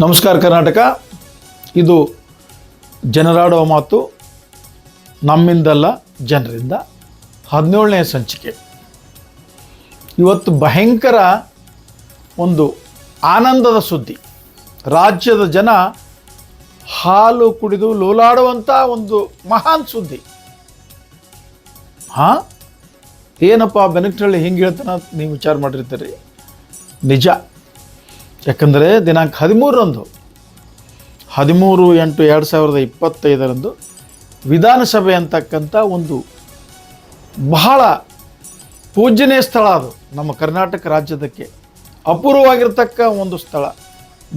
ನಮಸ್ಕಾರ ಕರ್ನಾಟಕ. ಇದು ಜನರಾಡುವ ಮಾತು, ನಮ್ಮಿಂದಲ್ಲ ಜನರಿಂದ. ಹದಿನೇಳನೇ ಸಂಚಿಕೆ. ಇವತ್ತು ಭಯಂಕರ ಒಂದು ಆನಂದದ ಸುದ್ದಿ. ರಾಜ್ಯದ ಜನ ಹಾಲು ಕುಡಿದು ಲೋಲಾಡುವಂಥ ಒಂದು ಮಹಾನ್ ಸುದ್ದಿ. ಹಾಂ? ಏನಪ್ಪ, ಬೆನಕಟ್ಟಳ್ಳಿ ಹಿಂಗೆ ಹೇಳ್ತಾನ ನೀವು ವಿಚಾರ ಮಾಡಿರ್ತೀರಿ. ನಿಜ. ಯಾಕಂದರೆ ದಿನಾಂಕ ಹದಿಮೂರರಂದು, ಹದಿಮೂರು ಎಂಟು ಎರಡು ಸಾವಿರದ ಇಪ್ಪತ್ತೈದರಂದು ವಿಧಾನಸಭೆ ಅಂತಕ್ಕಂಥ ಒಂದು ಬಹಳ ಪೂಜನೀಯ ಸ್ಥಳ ಅದು. ನಮ್ಮ ಕರ್ನಾಟಕ ರಾಜ್ಯದಕ್ಕೆ ಅಪೂರ್ವವಾಗಿರ್ತಕ್ಕ ಒಂದು ಸ್ಥಳ.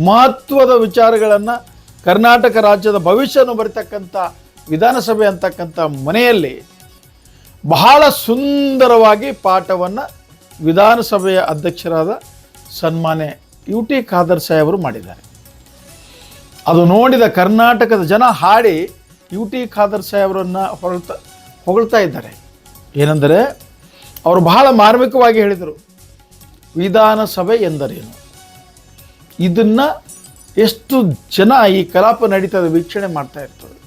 ಮಹತ್ವದ ವಿಚಾರಗಳನ್ನು ಕರ್ನಾಟಕ ರಾಜ್ಯದ ಭವಿಷ್ಯವನ್ನು ಬರಿತಕ್ಕಂಥ ವಿಧಾನಸಭೆ ಅಂತಕ್ಕಂಥ ಮನೆಯಲ್ಲಿ ಬಹಳ ಸುಂದರವಾಗಿ ಪಾಠವನ್ನು ವಿಧಾನಸಭೆಯ ಅಧ್ಯಕ್ಷರಾದ ಸನ್ಮಾನ್ಯ ಯು ಟಿ ಖಾದರ್ ಸಾಹೇಬರು ಮಾಡಿದ್ದಾರೆ. ಅದು ನೋಡಿದ ಕರ್ನಾಟಕದ ಜನ ಹಾಡಿ ಯು ಟಿ ಖಾದರ್ ಸಾಹೇಬರನ್ನು ಹೊರಳ್ತಾ, ಹೊಗಳ್ತಾ ಇದ್ದಾರೆ. ಏನೆಂದರೆ, ಅವರು ಬಹಳ ಮಾರ್ಮಿಕವಾಗಿ ಹೇಳಿದರು. ವಿಧಾನಸಭೆ ಎಂದರೇನು? ಇದನ್ನು ಎಷ್ಟು ಜನ ಈ ಕಲಾಪ ನಡೀತದೆ ವೀಕ್ಷಣೆ ಮಾಡ್ತಾ ಇರ್ತದೆ.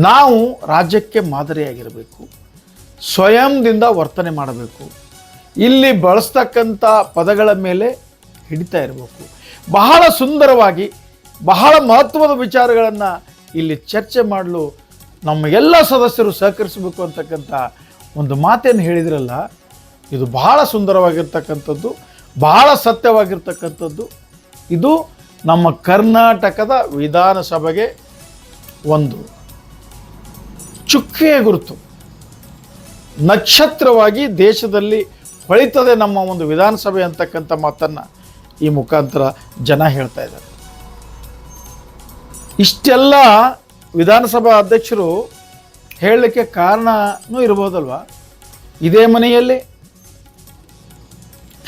ನಾವು ರಾಜ್ಯಕ್ಕೆ ಮಾದರಿಯಾಗಿರಬೇಕು. ಸ್ವಯಂದಿಂದ ವರ್ತನೆ ಮಾಡಬೇಕು. ಇಲ್ಲಿ ಬಳಸ್ತಕ್ಕಂಥ ಪದಗಳ ಮೇಲೆ ಹಿಡಿತಾ ಇರಬೇಕು. ಬಹಳ ಸುಂದರವಾಗಿ, ಬಹಳ ಮಹತ್ವದ ವಿಚಾರಗಳನ್ನು ಇಲ್ಲಿ ಚರ್ಚೆ ಮಾಡಲು ನಮ್ಮ ಎಲ್ಲ ಸದಸ್ಯರು ಸಹಕರಿಸಬೇಕು ಅಂತಕ್ಕಂಥ ಒಂದು ಮಾತೇನು ಹೇಳಿದ್ರಲ್ಲ, ಇದು ಬಹಳ ಸುಂದರವಾಗಿರ್ತಕ್ಕಂಥದ್ದು, ಬಹಳ ಸತ್ಯವಾಗಿರ್ತಕ್ಕಂಥದ್ದು. ಇದು ನಮ್ಮ ಕರ್ನಾಟಕದ ವಿಧಾನಸಭೆಗೆ ಒಂದು ಚುಕ್ಕೆಯ ಗುರುತು. ನಕ್ಷತ್ರವಾಗಿ ದೇಶದಲ್ಲಿ ಹೊಳಿತದೆ ನಮ್ಮ ಒಂದು ವಿಧಾನಸಭೆ ಅಂತಕ್ಕಂಥ ಮಾತನ್ನು ಈ ಮುಖಾಂತರ ಜನ ಹೇಳ್ತಾ ಇದ್ದಾರೆ. ಇಷ್ಟೆಲ್ಲ ವಿಧಾನಸಭಾ ಅಧ್ಯಕ್ಷರು ಹೇಳಲಿಕ್ಕೆ ಕಾರಣನೂ ಇರ್ಬೋದಲ್ವಾ? ಇದೇ ಮನೆಯಲ್ಲಿ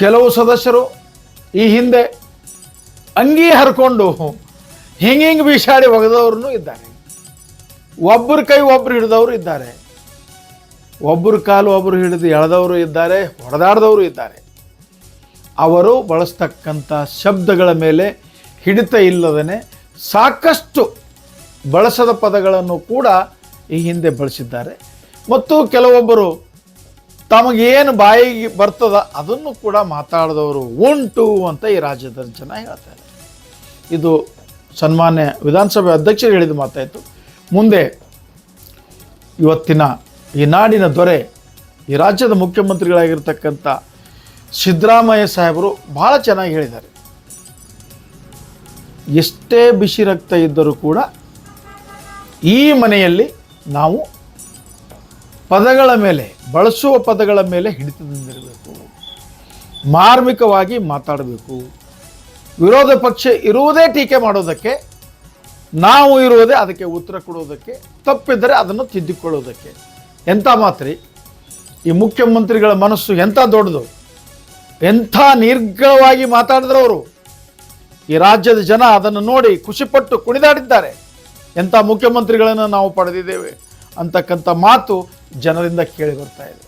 ಕೆಲವು ಸದಸ್ಯರು ಈ ಹಿಂದೆ ಅಂಗಿ ಹರ್ಕೊಂಡು ಹಿಂಗೆ ಹಿಂಗೆ ಬೀಸಾಡಿ ಒಗೆದವ್ರೂ ಇದ್ದಾರೆ. ಒಬ್ಬರ ಕೈ ಒಬ್ಬರು ಹಿಡಿದವರು ಇದ್ದಾರೆ. ಒಬ್ಬರ ಕಾಲು ಒಬ್ಬರು ಹಿಡಿದು ಎಳೆದವರು ಇದ್ದಾರೆ, ಹೊಡೆದಾಡ್ದವರು ಇದ್ದಾರೆ. ಅವರು ಬಳಸ್ತಕ್ಕಂಥ ಶಬ್ದಗಳ ಮೇಲೆ ಹಿಡಿತ ಇಲ್ಲದೇ ಸಾಕಷ್ಟು ಬಳಸದ ಪದಗಳನ್ನು ಕೂಡ ಈ ಹಿಂದೆ ಬಳಸಿದ್ದಾರೆ. ಮತ್ತು ಕೆಲವೊಬ್ಬರು ತಮಗೇನು ಬಾಯಿಗೆ ಬರ್ತದ ಅದನ್ನು ಕೂಡ ಮಾತಾಡಿದವರು ಉಂಟು ಅಂತ ಈ ರಾಜ್ಯದ ಜನ ಹೇಳ್ತಾರೆ. ಇದು ಸನ್ಮಾನ್ಯ ವಿಧಾನಸಭೆ ಅಧ್ಯಕ್ಷರು ಹೇಳಿದ ಮಾತಾಯಿತು. ಮುಂದೆ ಇವತ್ತಿನ ಈ ನಾಡಿನ ದೊರೆ ಈ ರಾಜ್ಯದ ಮುಖ್ಯಮಂತ್ರಿಗಳಾಗಿರ್ತಕ್ಕಂಥ ಸಿದ್ದರಾಮಯ್ಯ ಸಾಹೇಬರು ಭಾಳ ಚೆನ್ನಾಗಿ ಹೇಳಿದ್ದಾರೆ. ಎಷ್ಟೇ ಬಿಸಿ ರಕ್ತ ಇದ್ದರೂ ಕೂಡ ಈ ಮನೆಯಲ್ಲಿ ನಾವು ಪದಗಳ ಮೇಲೆ, ಬಳಸುವ ಪದಗಳ ಮೇಲೆ ಹಿಡಿತದಿಂದಿರಬೇಕು ಮಾರ್ಮಿಕವಾಗಿ ಮಾತಾಡಬೇಕು. ವಿರೋಧ ಪಕ್ಷ ಇರುವುದೇ ಟೀಕೆ ಮಾಡೋದಕ್ಕೆ, ನಾವು ಇರುವುದೇ ಅದಕ್ಕೆ ಉತ್ತರ ಕೊಡೋದಕ್ಕೆ, ತಪ್ಪಿದ್ದರೆ ಅದನ್ನು ತಿದ್ದಿಕೊಳ್ಳೋದಕ್ಕೆ. ಎಂಥ ಮಾತ್ರಿ? ಈ ಮುಖ್ಯಮಂತ್ರಿಗಳ ಮನಸ್ಸು ಎಂಥ ದೊಡ್ಡದು? ಎಂಥ ನಿರ್ಘವಾಗಿ ಮಾತಾಡಿದ್ರು ಅವರು. ಈ ರಾಜ್ಯದ ಜನ ಅದನ್ನು ನೋಡಿ ಖುಷಿಪಟ್ಟು ಕುಣಿದಾಡಿದ್ದಾರೆ. ಎಂಥ ಮುಖ್ಯಮಂತ್ರಿಗಳನ್ನು ನಾವು ಪಡೆದಿದ್ದೇವೆ ಅಂತಕ್ಕಂಥ ಮಾತು ಜನರಿಂದ ಕೇಳಿ ಬರ್ತಾ ಇದೆ.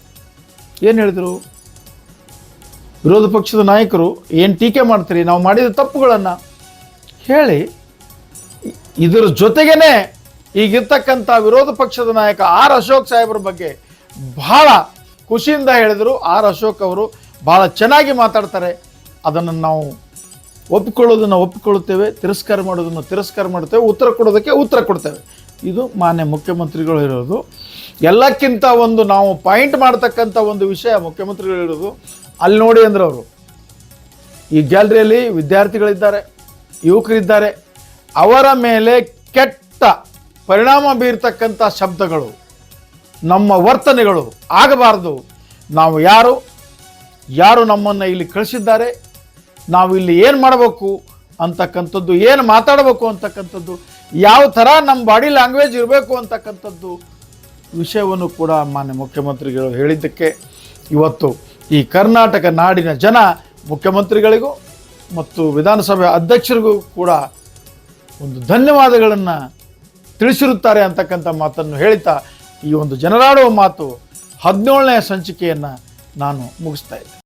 ಏನು ಹೇಳಿದರು? ವಿರೋಧ ಪಕ್ಷದ ನಾಯಕರು, ಏನು ಟೀಕೆ ಮಾಡ್ತೀರಿ? ನಾವು ಮಾಡಿದ ತಪ್ಪುಗಳನ್ನು ಹೇಳಿ, ಇದರ ಜೊತೆಗೇನೆ ಈಗಿರ್ತಕ್ಕಂಥ ವಿರೋಧ ಪಕ್ಷದ ನಾಯಕ ಆರ್ ಅಶೋಕ್ ಸಾಹೇಬ್ರ ಬಗ್ಗೆ ಬಹಳ ಖುಷಿಯಿಂದ ಹೇಳಿದರು. ಆರ್ ಅಶೋಕ್ ಅವರು ಭಾಳ ಚೆನ್ನಾಗಿ ಮಾತಾಡ್ತಾರೆ. ಅದನ್ನು ನಾವು ಒಪ್ಪಿಕೊಳ್ಳೋದನ್ನು ಒಪ್ಪಿಕೊಳ್ಳುತ್ತೇವೆ ತಿರಸ್ಕಾರ ಮಾಡೋದನ್ನು ತಿರಸ್ಕಾರ ಮಾಡ್ತೇವೆ ಉತ್ತರ ಕೊಡೋದಕ್ಕೆ ಉತ್ತರ ಕೊಡ್ತೇವೆ. ಇದು ಮಾನ್ಯ ಮುಖ್ಯಮಂತ್ರಿಗಳು ಇರೋದು ಎಲ್ಲಕ್ಕಿಂತ ಒಂದು ನಾವು ಪಾಯಿಂಟ್ ಮಾಡ್ತಕ್ಕಂಥ ಒಂದು ವಿಷಯ ಮುಖ್ಯಮಂತ್ರಿಗಳು ಇರೋದು ಅಲ್ಲಿ ನೋಡಿ ಅಂದ್ರೆ ಅವರು, ಈ ಗ್ಯಾಲರಿಯಲ್ಲಿ ವಿದ್ಯಾರ್ಥಿಗಳಿದ್ದಾರೆ, ಯುವಕರಿದ್ದಾರೆ. ಅವರ ಮೇಲೆ ಕೆಟ್ಟ ಪರಿಣಾಮ ಬೀರ್ತಕ್ಕಂಥ ಶಬ್ದಗಳು, ನಮ್ಮ ವರ್ತನೆಗಳು ಆಗಬಾರ್ದು. ನಾವು ಯಾರು? ಯಾರು ನಮ್ಮನ್ನು ಇಲ್ಲಿ ಕಳಿಸಿದ್ದಾರೆ? ನಾವು ಇಲ್ಲಿ ಏನು ಮಾಡಬೇಕು ಅಂತಕ್ಕಂಥದ್ದು, ಏನು ಮಾತಾಡಬೇಕು ಅಂತಕ್ಕಂಥದ್ದು, ಯಾವ ಥರ ನಮ್ಮ ಬಾಡಿ ಲ್ಯಾಂಗ್ವೇಜ್ ಇರಬೇಕು ಅಂತಕ್ಕಂಥದ್ದು ವಿಷಯವನ್ನು ಕೂಡ ಮಾನ್ಯ ಮುಖ್ಯಮಂತ್ರಿಗಳು ಹೇಳಿದ್ದಕ್ಕೆ ಇವತ್ತು ಈ ಕರ್ನಾಟಕ ನಾಡಿನ ಜನ ಮುಖ್ಯಮಂತ್ರಿಗಳಿಗೂ ಮತ್ತು ವಿಧಾನಸಭೆ ಅಧ್ಯಕ್ಷರಿಗೂ ಕೂಡ ಒಂದು ಧನ್ಯವಾದಗಳನ್ನು ತಿಳಿಸಿರುತ್ತಾರೆ ಅಂತಕ್ಕಂಥ ಮಾತನ್ನು ಹೇಳ್ತಾ ಈ ಒಂದು ಜನರಾಡುವ ಮಾತು ಹದಿನೇಳನೇ ಸಂಚಿಕೆಯನ್ನು ನಾನು ಮುಗಿಸ್ತಾ ಇದ್ದೆ.